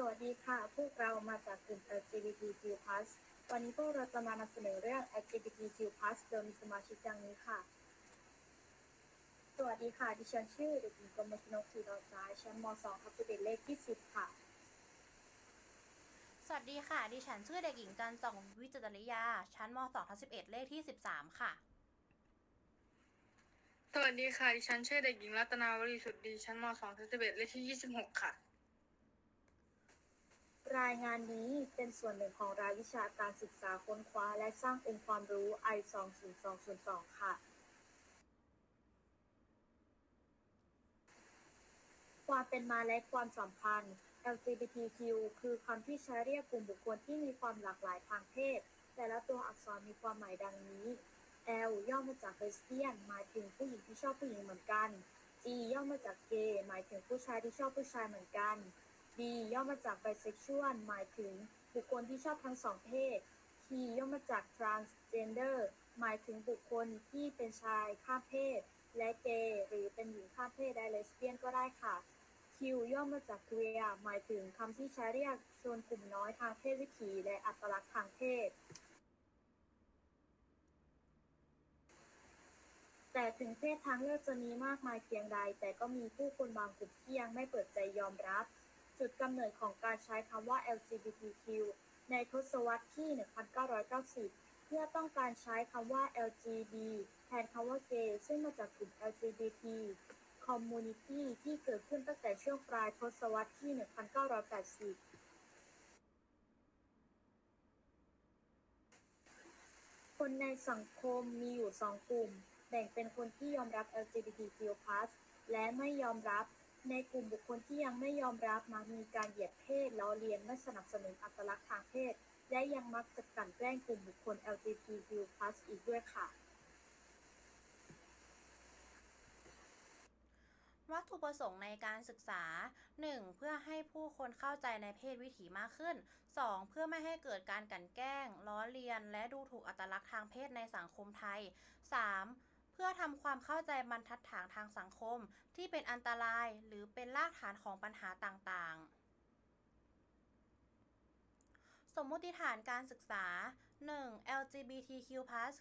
สวัสดีค่ะ พวกเรามาจากกลุ่ม LGBTQ+ วันนี้พวกเราจะมานำเสนอเรื่อง LGBTQ+ โดยมีสมาชิกดังนี้ค่ะ สวัสดีค่ะ ดิฉันชื่อเด็กหญิงกมลชนกศรีดอนซ้ายชั้นม .2 ทับ11เลขที่10ค่ะ สวัสดีค่ะ ดิฉันชื่อเด็กหญิงจันจ่องวิจตริยา ชั้นม 2 ทับ11เลขที่ 13 ค่ะ สวัสดีค่ะ ดิฉันชื่อเด็กหญิงรัตนาวรีสุดดี ชั้นม 2 ทับ11เลขที่ 26 ค่ะ รายงานนี้เป็นส่วนหนึ่งของรายวิชาการศึกษาค้นคว้า และสร้างองค์ความรู้ I 20202ค่ะ ความเป็นมาและความสัมพันธ์ LGBTQ คือคำที่ใช้เรียกกลุ่มบุคคลที่มีความหลากหลายทางเพศ แต่ละตัวอักษรมีความหมายดังนี้ L ย่อมาจาก lesbian หมายถึงผู้หญิงที่ชอบผู้หญิงเหมือนกัน G ย่อมาจาก gay หมายถึงผู้ชายที่ชอบผู้ชายเหมือนกัน B ย่อมาจาก bisexual หมายถึงบุคคลที่ชอบทั้งสองเพศ T ย่อมาจาก transgender หมายถึงบุคคลที่เป็นชายข้ามเพศ และ gay หรือเป็นหญิงข้ามเพศได้ lesbian ก็ได้ค่ะ Q ย่อมาจาก queer หมายถึงคำที่ใช้เรียกชนกลุ่มน้อยทางเพศวิถีและอัตลักษณ์ทางเพศ แต่ถึงเพศทางเลือกจะมีมากมายเพียงใด แต่ก็มีผู้คนบางกลุ่มที่ยังไม่เปิดใจยอมรับ จุดกำเนิดของการใช้คำว่า LGBTQ ในทศวรรษที่ 1990 เพื่อต้องการใช้คำว่า LGBT แทนคำว่า gay ซึ่งมาจากกลุ่ม LGBT community ที่เกิดขึ้นตั้งแต่ช่วงปลายทศวรรษที่ 1980คนในสังคมมีอยู่สองกลุ่ม แบ่งเป็นคนที่ยอมรับ LGBTQ+ และไม่ยอมรับ ในกลุ่มบุคคลที่ยังไม่ยอมรับมักมีการเหยียดเพศล้อเลียนไม่สนับสนุนอัตลักษณ์ทางเพศ และยังมักจะกลั่นแกล้งกลุ่มบุคคล LGBTQ+ อีกด้วยค่ะ วัตถุประสงค์ในการศึกษา 1. เพื่อให้ผู้คนเข้าใจในเพศวิถีมากขึ้น 2. เพื่อไม่ให้เกิดการกลั่นแกล้ง ล้อเลียน และดูถูกอัตลักษณ์ทางเพศในสังคมไทย 3. เพื่อทำความเข้าใจบรรทัดฐานทางสังคม ที่เป็นอันตรายหรือเป็นรากฐานของปัญหาต่างๆ สมมติฐานการศึกษา 1. LGBTQ+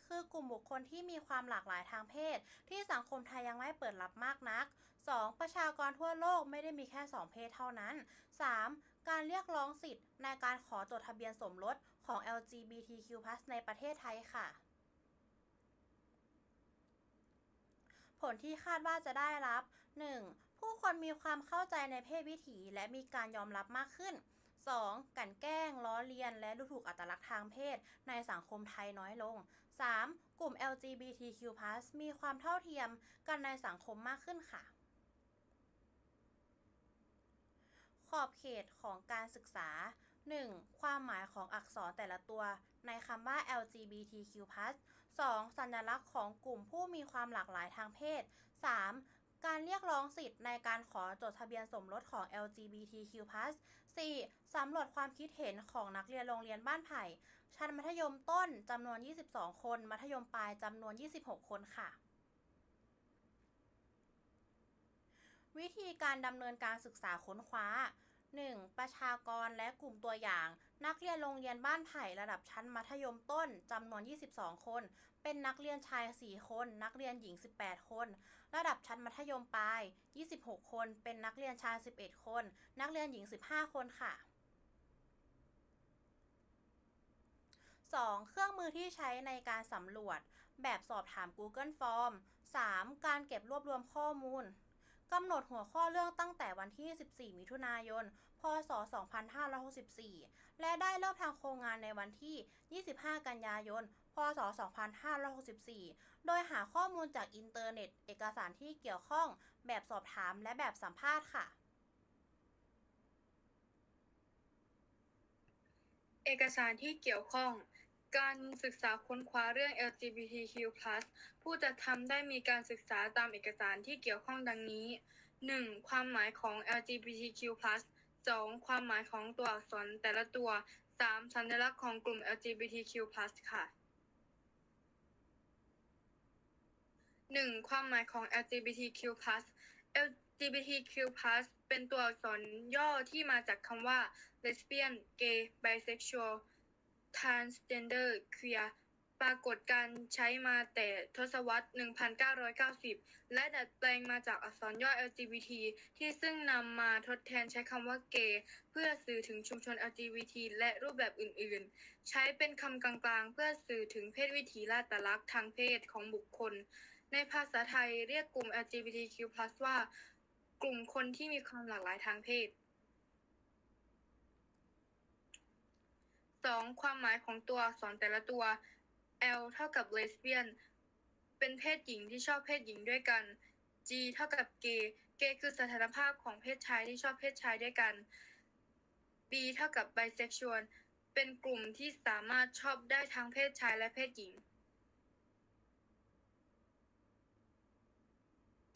คือกลุ่มบุคคลที่มีความหลากหลายทางเพศ ที่สังคมไทยยังไม่เปิดรับมากนัก 2. ประชากรทั่วโลกไม่ได้มีแค่ 2 เพศเท่านั้น 3. การเรียกร้องสิทธิ์ในการขอจดทะเบียนสมรสของ LGBTQ+ ในประเทศไทยค่ะ ผลที่คาดว่าจะได้รับ 1. ผู้คนมีความเข้าใจในเพศวิถีและมีการยอมรับมากขึ้น 2. กันแกล้ง ล้อเลียน และดูถูกอัตลักษณ์ทางเพศ ในสังคมไทยน้อยลง 3. กลุ่ม LGBTQ+ มีความเท่าเทียมกันในสังคมมากขึ้นค่ะ ขอบเขตของการศึกษา 1. ความหมายของอักษรแต่ละตัวในคำว่า LGBTQ+ 2. สัญลักษณ์ของกลุ่มผู้มีความหลากหลายทางเพศ 3. การเรียกร้องสิทธิ์ในการขอจดทะเบียนสมรสของ LGBTQ+ 4. สำรวจความคิดเห็นของนักเรียนโรงเรียนบ้านไผ่ ชั้นมัธยมต้นจำนวน 22 คน มัธยมปลายจำนวน 26 คนค่ะวิธีการดำเนินการศึกษาค้นคว้า 1. ประชากรและกลุ่มตัวอย่าง นักเรียนโรงเรียนบ้านไผ่ระดับชั้นมัธยมต้นจำนวน 22 คน เป็นนักเรียนชาย 4 คน นักเรียนหญิง 18 คน ระดับชั้นมัธยมปลาย 26 คน เป็นนักเรียนชาย 11 คน นักเรียนหญิง 15 คนค่ะ 2. เครื่องมือที่ใช้ในการสำรวจ แบบสอบถาม Google Form 3. การเก็บรวบรวมข้อมูลกำหนดหัวข้อเรื่องตั้งแต่วันที่ 14 มิถุนายน ศ 2564 และได้เริ่มทางโครงงานในวันที่ 25 กันยายน พศ 2564 โดยหาข้อมูลจากอินเทอร์เน็ต เอกสารที่เกี่ยวข้อง แบบสอบถามและแบบสัมภาษณ์ค่ะ เอกสารที่เกี่ยวข้องการศึกษาค้นคว้าเรื่อง LGBTQ+ ผู้จัดทำได้มีการศึกษาตามเอกสารที่เกี่ยวข้องดังนี้ 1. ความหมายของ LGBTQ+ 2. ความหมายของตัวอักษรแต่ละตัว 3. สัญลักษณ์ของกลุ่ม LGBTQ+ ค่ะ 1. ความหมายของ LGBTQ+ LGBTQ+ เป็นตัวอักษรย่อที่มาจากคำว่า lesbian gay bisexual transgender queer ปรากฏการใช้มาแต่ทศวรรษ 1990 และดัดแปลงมาจากอักษรย่อ LGBT ที่ซึ่งนำมาทดแทนใช้คำว่า gay เพื่อสื่อถึงชุมชน LGBT และรูปแบบอื่นๆ ใช้เป็นคำกลางๆ เพื่อสื่อถึงเพศวิถีและตลักษณ์ทางเพศของบุคคล ในภาษาไทยเรียกกลุ่ม LGBTQ+ ว่า กลุ่มคนที่มีความหลากหลายทางเพศ 2. ความหมายของตัวอักษรแต่ละตัว L เท่ากับ lesbian เป็นเพศหญิงที่ชอบเพศหญิงด้วยกัน G เท่ากับ gay gay คือสถานภาพของเพศชายที่ชอบเพศชายด้วยกัน B เท่ากับ bisexual เป็นกลุ่มที่สามารถชอบได้ทั้งเพศชายและเพศหญิง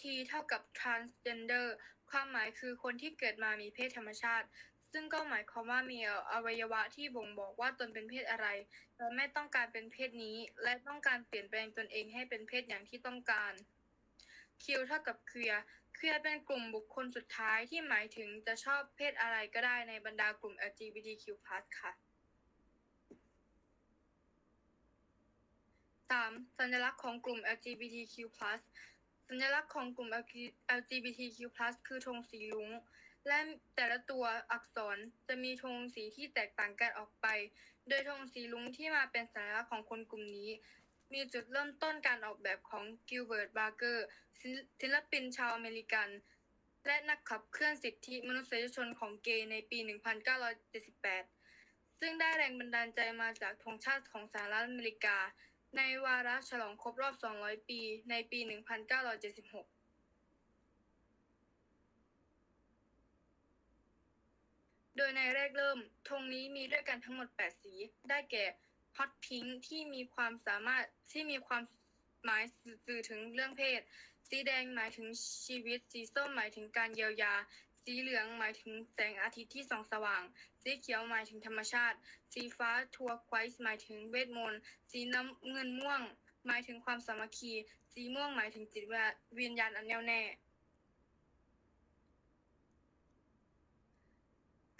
T เท่ากับ transgender ความหมายคือคนที่เกิดมามีเพศธรรมชาติ ซึ่งก็หมายความว่ามีอวัยวะที่บ่งบอกว่าตนเป็นเพศอะไรแต่ไม่ต้องการเป็นเพศนี้ และต้องการเปลี่ยนแปลงตนเองให้เป็นเพศอย่างที่ต้องการ Q เท่ากับ queer queer เป็นกลุ่มบุคคลสุดท้ายที่หมายถึงจะชอบเพศอะไรก็ได้ในบรรดากลุ่ม LGBTQ+ ค่ะ 3. สัญลักษณ์ของกลุ่ม LGBTQ+ สัญลักษณ์ของกลุ่ม LGBTQ+ คือธงสีรุ้ง และแต่ละตัวอักษรจะมีธงสีที่แตกต่างกันออกไป โดยธงสีรุ้งที่มาเป็นสัญลักษณ์ของคนกลุ่มนี้ มีจุดเริ่มต้นการออกแบบของกิลเบิร์ตบาร์เกอร์ศิลปินชาวอเมริกัน และนักขับเคลื่อนสิทธิมนุษยชนของเกย์ในปี 1978 ซึ่งได้แรงบันดาลใจมาจากธงชาติของสหรัฐอเมริกา ในวาระฉลองครบรอบ 200 ปี ในปี 1976 โดยในแรกเริ่มธงนี้มีด้วยกันทั้งหมด 8 สี ได้แก่ฮอตพิงค์ที่มีความสามารถที่มีความหมายสื่อถึงเรื่องเพศ สีแดงหมายถึงชีวิต สีส้มหมายถึงการเยียวยา สีเหลืองหมายถึงแสงอาทิตย์ที่ส่องสว่าง สีเขียวหมายถึงธรรมชาติ สีฟ้าทัวร์ไควส์หมายถึงเวทมนต์ สีน้ำเงินม่วง หมายถึงความสามัคคี สีม่วงหมายถึงจิตวิญญาณอันแน่วแน่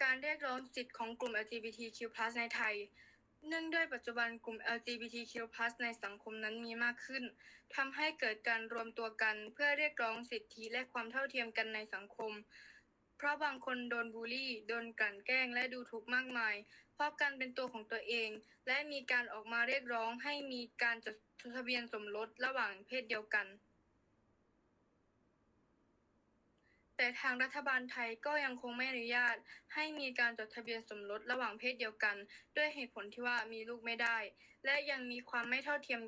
การเรียกร้องสิทธิของกลุ่ม LGBTQ+ ในไทย เนื่องด้วยปัจจุบันกลุ่ม LGBTQ+ ในสังคมนั้นมีมากขึ้นทำให้เกิดการรวมตัวกันเพื่อเรียกร้องสิทธิและความเท่าเทียมกันในสังคม เพราะบางคนโดนบูลลี่ โดนกลั่นแกล้ง และดูถูกมากมาย เพราะการเป็นตัวของตัวเอง และมีการออกมาเรียกร้องให้มีการจดทะเบียนสมรสระหว่างเพศเดียวกัน แต่ทางรัฐบาลไทยก็ยังคงไม่อนุญาต ให้มีการจดทะเบียนสมรสระหว่างเพศเดียวกัน ด้วยเหตุผลที่ว่ามีลูกไม่ได้ และยังมีความไม่เท่าเทียม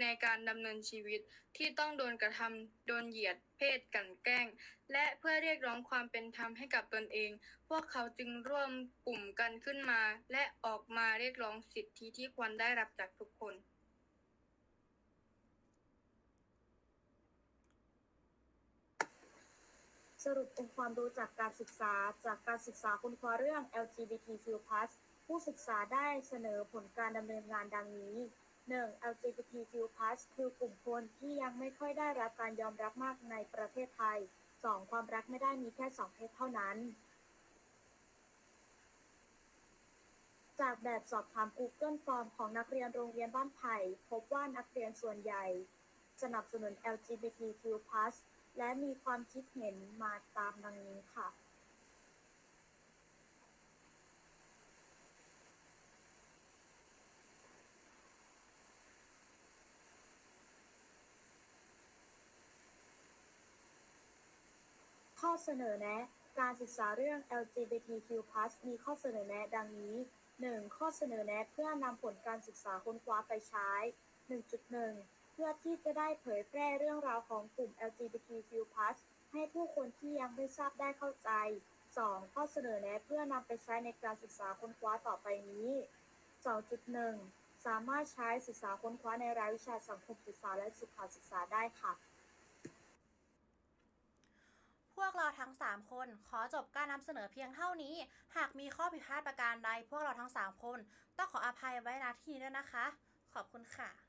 ในการดำเนินชีวิตที่ต้องโดนกระทำโดนเหยียดเพศกันแกล้ง และเพื่อเรียกร้องความเป็นธรรมให้กับตนเอง พวกเขาจึงร่วมกลุ่มกันขึ้นมา และออกมาเรียกร้องสิทธิที่ควรได้รับจากทุกคน สรุปองค์ความรู้จากการศึกษาจากการศึกษาค้นคว้าเรื่อง LGBTQ+ ผู้ศึกษาได้เสนอผลการดำเนินงานดังนี้ 1. LGBTQ+ คือกลุ่มคนที่ยังไม่ค่อยได้รับการยอมรับมากในประเทศไทย 2. ความรักไม่ได้มีแค่สองเพศเท่านั้น จากแบบสอบถาม Google Form ของนักเรียนโรงเรียนบ้านไผ่พบว่านักเรียนส่วนใหญ่ สนับสนุน LGBTQ+ และมีความคิดเห็นมาตามดังนี้ค่ะข้อเสนอแนะ การศึกษาเรื่อง LGBTQ+ มีข้อเสนอแนะดังนี้ 1. ข้อเสนอแนะเพื่อนำผลการศึกษาค้นคว้าไปใช้ 1.1 พื่อที่จะได้เผยแพร่เรื่องราวของกลุ่ม LGBTQ+ ให้ผู้คนที่ยังไม่ทราบได้เข้าใจ 2. ข้อเสนอแนะเพื่อนำไปใช้ในการศึกษาค้นคว้าต่อไปนี้ 2.1 สามารถใช้ศึกษาค้นคว้าในรายวิชาสังคมศึกษาและสุขศึกษาได้ค่ะ พวกเราทั้ง 3 คนขอจบการนำเสนอเพียงเท่านี้ หากมีข้อผิดพลาดประการใด พวกเราทั้ง 3 คน ต้องขออภัยไว้ณที่นี้ด้วยนะคะ ขอบคุณค่ะ